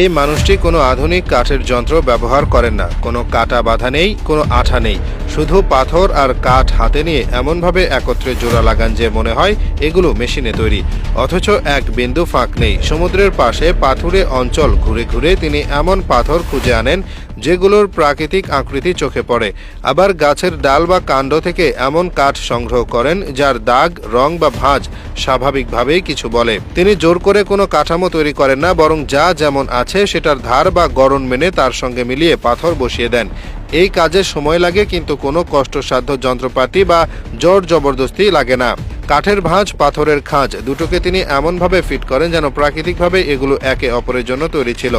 এই মানুষটি কোনো আধুনিক কাঠের যন্ত্র ব্যবহার করেন না। কোনো কাটা বাধা নেই, কোনো আঠা নেই। শুধু পাথর আর কাঠ হাতে নিয়ে এমনভাবে একত্রে জোড়া লাগান যে মনে হয় এগুলো মেশিনে তৈরি। অথচ এক বিন্দু ফাঁক নেই। সমুদ্রের পাশে পাথুরে অঞ্চল ঘুরে ঘুরে তিনি এমন পাথর খুঁজে আনেন যেগুলোর প্রাকৃতিক আকৃতি চোখে পড়ে। আবার গাছের ডাল বা কাণ্ড থেকে এমন কাঠ সংগ্রহ করেন যার দাগ, রং বা ভাঁজ স্বাভাবিকভাবেই কিছু বলে। তিনি জোর করে কোনো কাঠামো তৈরি করেন না, বরং যা যেমন আছে সেটার ধার বা গড়ন মেনে তার সঙ্গে মিলিয়ে পাথর বসিয়ে দেন। এই কাজে সময় লাগে, কিন্তু কোনো কষ্টসাধ্য যন্ত্রপাতি বা জোর জবরদস্তি লাগে না। কাঠের ভাঁজ, পাথরের খাঁজ, দুটোকে তিনি এমনভাবে ফিট করেন যেন প্রাকৃতিকভাবে এগুলো একে অপরের জন্য তৈরি ছিল।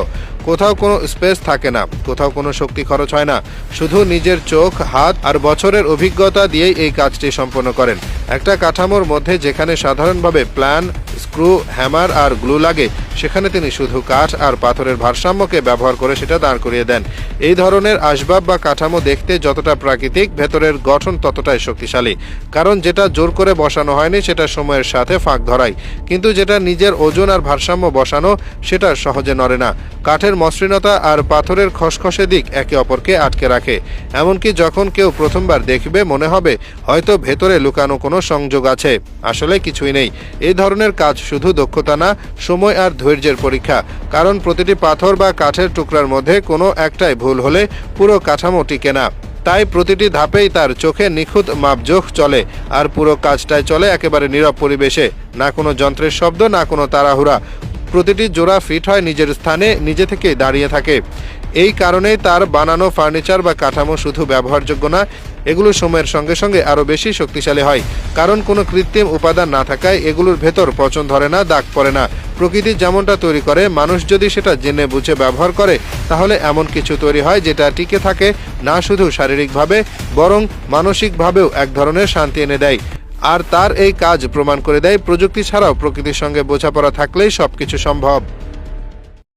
কোথাও কোনো স্পেস থাকে না, কোথাও কোনো শক্তি খরচ হয় না। শুধু নিজের চোখ, হাত আর বছরের অভিজ্ঞতা দিয়েই এই কাজটি সম্পন্ন করেন। একটা কাঠামোর মধ্যে যেখানে সাধারণভাবে প্ল্যান, স্ক্রু, হ্যামার আর গ্লু লাগে, সেখানে তিনি শুধু কাঠ আর পাথরের ভারসাম্যকে ব্যবহার করে সেটা দাঁড় করিয়ে দেন। এই ধরনের আসবাব বা কাঠামো দেখতে যতটা প্রাকৃতিক, ভেতরের গঠন ততটাই শক্তিশালী। কারণ যেটা জোর করে বসানো হয়নি, সেটা সময়ের সাথে ফাঁক ধরায়। কিন্তু যেটা নিজের ওজন আর ভারসাম্য বসানো, সেটা সহজে নড়ে না। কাঠের মসৃণতা আর পাথরের খসখসে দিক একে অপরকে আটকে রাখে। এমনকি যখন কেউ প্রথমবার দেখবে, মনে হবে হয়তো ভেতরে লুকানো কোনো সংযোগ আছে। আসলে কিছুই নেই। এই ধরনের কাজ শুধু দক্ষতা না, সময় আর ধৈর্যের পরীক্ষা। কারণ প্রতিটি পাথর বা কাঠের টুকরার মধ্যে কোনো একটাই ভুল হলে পুরো কাঠামো টিকে না। তাই প্রতিটি ধাপেই তার চোখে নিখুঁত মাপজোখ চলে আর পুরো কাজটাই চলে একেবারে নীরব পরিবেশে। না কোনো যন্ত্রের শব্দ, না কোনো তাড়াহুড়া। প্রতিটি জোড়া ফিট হয় নিজের স্থানে, নিজে থেকে দাঁড়িয়ে থাকে। এই কারণেই তার বানানো ফার্নিচার বা কাঠামো শুধু ব্যবহারযোগ্য না, এগুলো সময়ের সঙ্গে সঙ্গে আরও বেশি শক্তিশালী হয়। কারণ কোনো কৃত্রিম উপাদান না থাকায় এগুলোর ভেতর পচন ধরে না, দাগ পড়ে না। প্রকৃতি যেমনটা তৈরি করে, মানুষ যদি সেটা জেনে বুঝে ব্যবহার করে, তাহলে এমন কিছু তৈরি হয় যেটা টিকে থাকে না শুধু শারীরিকভাবে, বরং মানসিকভাবেও এক ধরনের শান্তি এনে দেয়। আর তার এই কাজ প্রমাণ করে দেয় প্রযুক্তি ছাড়াও প্রকৃতির সঙ্গে বোঝাপড়া থাকলেই সবকিছু সম্ভব।